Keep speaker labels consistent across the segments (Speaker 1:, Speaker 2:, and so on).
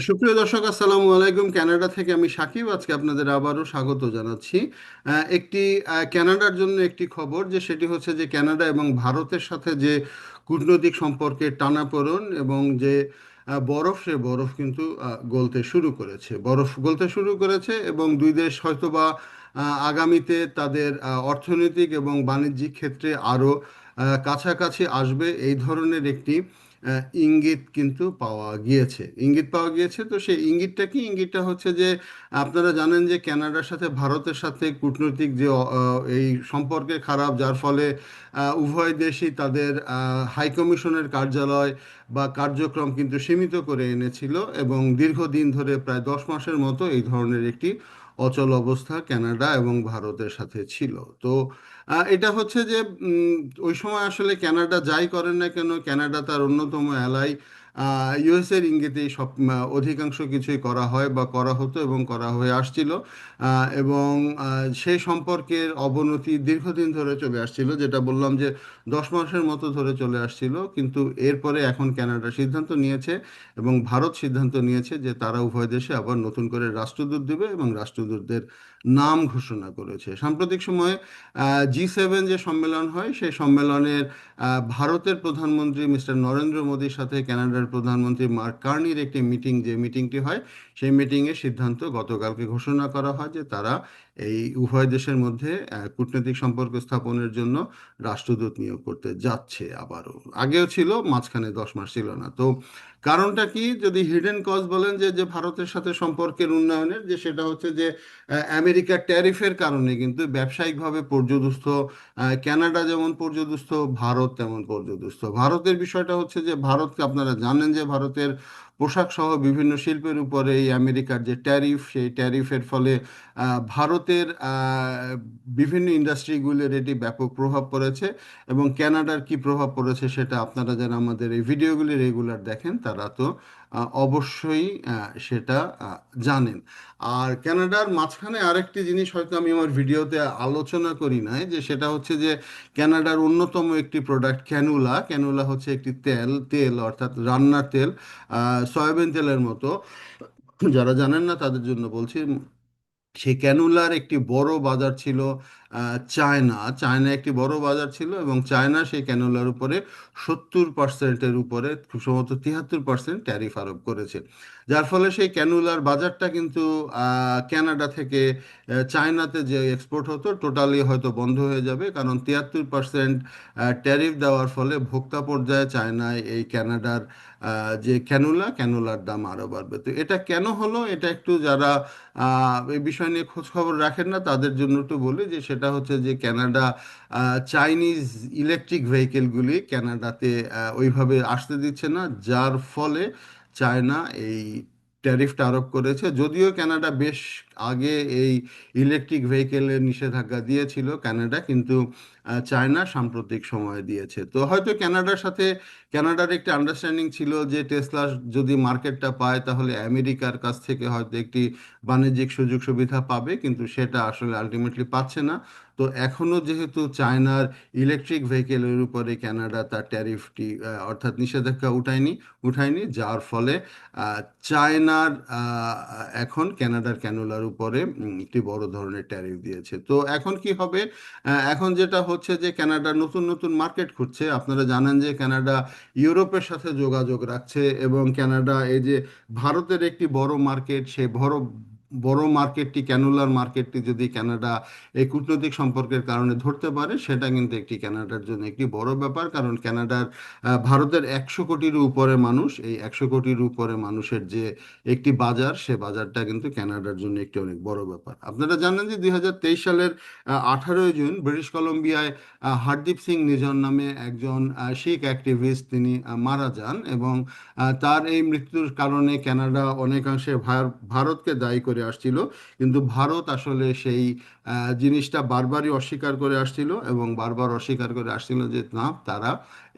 Speaker 1: সুপ্রিয় দর্শক আসসালামু আলাইকুম। কানাডা থেকে আমি সাকিব। আজকে আপনাদের আবারও স্বাগত জানাচ্ছি। একটি আহ, কানাডার জন্য একটি খবর যে সেটি হচ্ছে যে কানাডা এবং ভারতের সাথে যে কূটনৈতিক সম্পর্কের টানাপোড়েন এবং যে বরফ সে বরফ কিন্তু গলতে শুরু করেছে। বরফ গলতে শুরু করেছে এবং দুই দেশ হয়তোবা আগামীতে তাদের অর্থনৈতিক এবং বাণিজ্যিক ক্ষেত্রে আরও কাছাকাছি আসবে। এই ধরনের একটি ইঙ্গিত কিন্তু পাওয়া গিয়েছে। ইঙ্গিত পাওয়া গিয়েছে তো সেই ইঙ্গিতটা কি? ইঙ্গিতটা হচ্ছে যে আপনারা জানেন যে কানাডার সাথে ভারতের সাথে কূটনৈতিক যে এই সম্পর্কে খারাপ, যার ফলে উভয় দেশই তাদের হাই কমিশনের কার্যালয় বা কার্যক্রম কিন্তু সীমিত করে এনেছিল এবং দীর্ঘদিন ধরে প্রায় দশ মাসের মতো এই ধরনের একটি অচল অবস্থা ক্যানাডা এবং ভারতের সাথে ছিল। তো এটা হচ্ছে যে ওই সময় আসলে কানাডা যাই করেন না কেন, কানাডা তার অন্যতম অ্যালাই ইউএসের ইঙ্গিতেই সব অধিকাংশ কিছুই করা হয় বা করা হতো এবং করা হয়ে আসছিল। এবং সেই সম্পর্কের অবনতি দীর্ঘদিন ধরে চলে আসছিল, যেটা বললাম যে দশ মাসের মতো ধরে চলে আসছিল। কিন্তু এরপরে এখন কানাডা সিদ্ধান্ত নিয়েছে এবং ভারত সিদ্ধান্ত নিয়েছে যে তারা উভয় দেশে আবার নতুন করে রাষ্ট্রদূত দেবে এবং রাষ্ট্রদূতদের নাম ঘোষণা করেছে। সাম্প্রতিক সময়ে জি সেভেন যে সম্মেলন হয়, সেই সম্মেলনের ভারতের প্রধানমন্ত্রী মিস্টার নরেন্দ্র মোদীর সাথে কানাডার প্রধানমন্ত্রী মার্ক কার্নির একটি মিটিং যে মিটিংটি হয় সেই মিটিংয়ের সিদ্ধান্ত গতকালকে ঘোষণা করা হয় যে তারা এই উভয় দেশের মধ্যে কূটনৈতিক সম্পর্ক স্থাপনের জন্য রাষ্ট্রদূত নিয়োগ করতে যাচ্ছে আবারও। আগেও ছিল মাঝখানে দশ মাস ছিল না। তো কারণটা কি? যদি হিডেন কজ বলেন যে যে ভারতের সাথে সম্পর্কের উন্নয়নের যে সেটা হচ্ছে যে আমেরিকার ট্যারিফের কারণে কিন্তু ব্যবসায়িকভাবে পর্যদুস্ত আহ, কানাডা যেমন পর্যদুস্ত ভারত তেমন পর্যদুস্ত। ভারতের বিষয়টা হচ্ছে যে ভারতকে আপনারা জানেন যে ভারতের পোশাক সহ বিভিন্ন শিল্পের উপরে এই আমেরিকার যে ট্যারিফ সেই ট্যারিফের ফলে ভারতের বিভিন্ন ইন্ডাস্ট্রিগুলোর এটি ব্যাপক প্রভাব পড়েছে এবং ক্যানাডার কি প্রভাব পড়েছে সেটা আপনারা যারা আমাদের এই ভিডিওগুলি রেগুলার দেখেন তারা তো অবশ্যই সেটা জানেন। আর ক্যানাডার মাঝখানে আরেকটি জিনিস হয়তো আমি আমার ভিডিওতে আলোচনা করি নাই, যে সেটা হচ্ছে যে ক্যানাডার অন্যতম একটি প্রোডাক্ট ক্যানুলা ক্যানুলা হচ্ছে একটি তেল তেল অর্থাৎ রান্নার তেল সয়াবিন তেলের মতো। যারা জানেন না তাদের জন্য বলছি সেই ক্যানুলার একটি বড় বাজার ছিল। চায়না। চায়না একটি বড় বাজার ছিল এবং চায়না সেই ক্যানুলার উপরে সত্তর পার্সেন্টের উপরে, সম্ভবত তিয়াত্তর পার্সেন্ট ট্যারিফ আরোপ করেছে। যার ফলে সেই ক্যানুলার বাজারটা কিন্তু ক্যানাডা থেকে চায়নাতে যে এক্সপোর্ট হতো টোটালি হয়তো বন্ধ হয়ে যাবে। কারণ তিয়াত্তর পার্সেন্ট ট্যারিফ দেওয়ার ফলে ভোক্তা পর্যায়ে চায়নায় এই ক্যানাডার যে ক্যানুলা ক্যানুলার দাম আরও বাড়বে। তো এটা কেন হলো? এটা একটু যারা এই বিষয় নিয়ে খোঁজ খবর রাখেন না, তাদের জন্য একটু বলি যে সেটা হচ্ছে যে ক্যানাডা চাইনিজ ইলেকট্রিক ভেহিকেলগুলি ক্যানাডাতে ওইভাবে আসতে দিচ্ছে না, যার ফলে চায়না এই ট্যারিফটা আরোপ করেছে। যদিও কানাডা বেশ আগে এই ইলেকট্রিক ভেহিকেলের নিষেধাজ্ঞা দিয়েছিল কানাডা, কিন্তু চায়না সাম্প্রতিক সময়ে দিয়েছে। তো হয়তো কানাডার সাথে, কানাডার একটি আন্ডারস্ট্যান্ডিং ছিল যে টেসলা যদি মার্কেটটা পায়, তাহলে আমেরিকার কাছ থেকে হয়তো একটি বাণিজ্যিক সুযোগ সুবিধা পাবে, কিন্তু সেটা আসলে আলটিমেটলি পাচ্ছে না। তো এখনও যেহেতু চায়নার ইলেকট্রিক ভেহিকেলের উপরে কানাডা তার ট্যারিফটি অর্থাৎ নিষেধাজ্ঞা উঠায়নি উঠায়নি, যার ফলে চায়নার এখন কানাডার ক্যানোলার উপরে একটি বড় ধরনের ট্যারিফ দিয়েছে। তো এখন কি হবে? এখন যেটা হচ্ছে যে কানাডা নতুন নতুন মার্কেট খুঁজছে। আপনারা জানেন যে কানাডা ইউরোপের সাথে যোগাযোগ রাখছে এবং কানাডা এই যে ভারতের একটি বড় মার্কেট সেই বড় বড় মার্কেটটি ক্যানুলার মার্কেটটি যদি কানাডা এই কূটনৈতিক সম্পর্কের কারণে ধরতে পারে সেটা কিন্তু একটি কানাডার জন্য একটি বড় ব্যাপার। কারণ কানাডার আহ, ভারতের একশো কোটির উপরে মানুষ এই একশো কোটির উপরে মানুষের যে একটি বাজার সে বাজারটা কিন্তু কানাডার জন্য একটি অনেক বড় ব্যাপার। আপনারা জানেন যে দুই হাজার তেইশ সালের আঠারোই জুন ব্রিটিশ কলম্বিয়ায় হরদীপ সিং নিজন নামে একজন শিখ অ্যাক্টিভিস্ট তিনি মারা যান এবং তার এই মৃত্যুর কারণে কানাডা অনেকাংশে ভার- ভারতকে দায়ী করে আসছিল। কিন্তু ভারত আসলে সেই জিনিসটা বারবারই অস্বীকার করে আসছিল এবং বারবার অস্বীকার করে আসছিল যে, না, তারা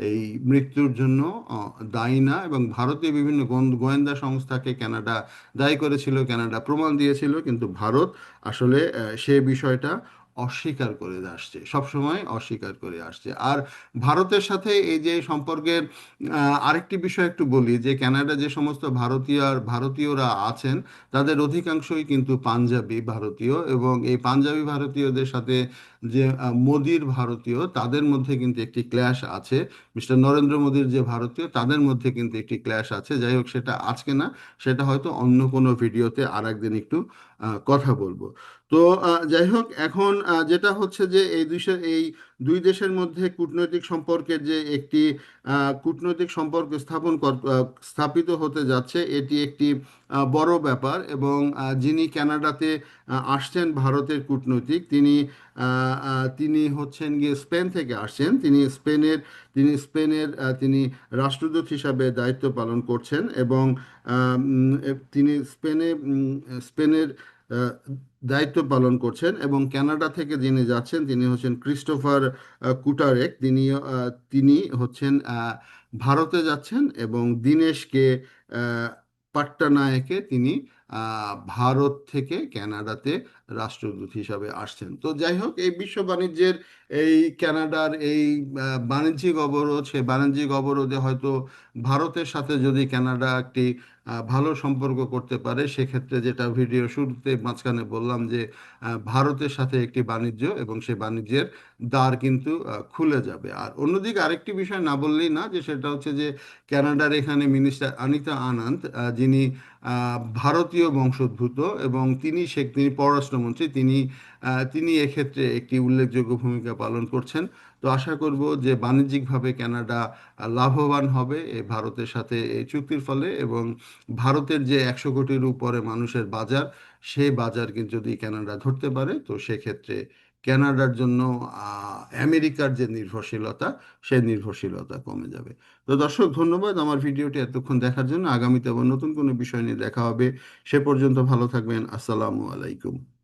Speaker 1: এই মৃত্যুর জন্য দায়ী না। এবং ভারতীয় বিভিন্ন গোয়েন্দা সংস্থাকে ক্যানাডা দায়ী করেছিল, ক্যানাডা প্রমাণ দিয়েছিল। কিন্তু ভারত আসলে সে বিষয়টা অস্বীকার করে আসছে, সবসময় অস্বীকার করে আসছে। আর ভারতের সাথে এই যে সম্পর্কের আরেকটি বিষয় একটু বলি, যে কানাডা যে সমস্ত ভারতীয় আর ভারতীয়রা আছেন, তাদের অধিকাংশই কিন্তু পাঞ্জাবি ভারতীয় এবং এই পাঞ্জাবি ভারতীয়দের সাথে যে মোদির ভারতীয়, তাদের মধ্যে কিন্তু একটি ক্ল্যাশ আছে। মিস্টার নরেন্দ্র মোদির যে ভারতীয়, তাদের মধ্যে কিন্তু একটি ক্ল্যাশ আছে। যাই হোক, সেটা আজকে না, সেটা হয়তো অন্য কোনো ভিডিওতে আর একদিন একটু কথা বলব। তো যাই হোক, এখন যেটা হচ্ছে যে এই দেশের এই দুই দেশের মধ্যে কূটনৈতিক সম্পর্কের যে একটি কূটনৈতিক সম্পর্ক স্থাপন স্থাপিত হতে যাচ্ছে, এটি একটি বড় ব্যাপার এবং যিনি কানাডাতে আসছেন ভারতের কূটনৈতিক, তিনি তিনি হচ্ছেন গিয়ে স্পেন থেকে আসছেন, তিনি স্পেনের তিনি স্পেনের তিনি রাষ্ট্রদূত হিসাবে দায়িত্ব পালন করছেন এবং তিনি স্পেনে স্পেনের দায়িত্ব পালন করছেন এবং কানাডা থেকে যিনি যাচ্ছেন, তিনি হচ্ছেন ক্রিস্টোফার কুটারেক। তিনি তিনি হচ্ছেন ভারতে যাচ্ছেন এবং দীনেশকে পাট্টানায়কে তিনি ভারত থেকে কানাডাতে রাষ্ট্রদূত হিসাবে আসছেন। তো যাই হোক এই বিশ্ব বাণিজ্যের এই ক্যানাডার এই বাণিজ্যিক অবরোধ সেই বাণিজ্যিক অবরোধে হয়তো ভারতের সাথে যদি কানাডা একটি ভালো সম্পর্ক করতে পারে, সেক্ষেত্রে যেটা ভিডিও শুরুতে মাঝখানে বললাম যে ভারতের সাথে একটি বাণিজ্য এবং সেই বাণিজ্যের দ্বার কিন্তু খুলে যাবে। আর অন্যদিকে আরেকটি বিষয় না বললেই না, যে সেটা হচ্ছে যে ক্যানাডার এখানে মিনিস্টার অনিতা আনন্দ যিনি ভারতীয় বংশোদ্ভূত এবং তিনি সে তিনি পররাষ্ট্রমন্ত্রী, তিনি তিনি এক্ষেত্রে একটি উল্লেখযোগ্য ভূমিকা পালন করছেন। তো আশা করব যে বাণিজ্যিকভাবে কানাডা লাভবান হবে এই ভারতের সাথে এই চুক্তির ফলে এবং ভারতের যে একশো কোটির উপরে মানুষের বাজার সেই বাজার কিন্তু যদি কানাডা ধরতে পারে, তো সেক্ষেত্রে কানাডার জন্য আমেরিকার যে নির্ভরশীলতা, সেই নির্ভরশীলতা কমে যাবে। তো দর্শক, ধন্যবাদ আমার ভিডিওটি এতক্ষণ দেখার জন্য। আগামীতে আবার নতুন কোনো বিষয় নিয়ে দেখা হবে। সে পর্যন্ত ভালো থাকবেন। আসসালামু আলাইকুম।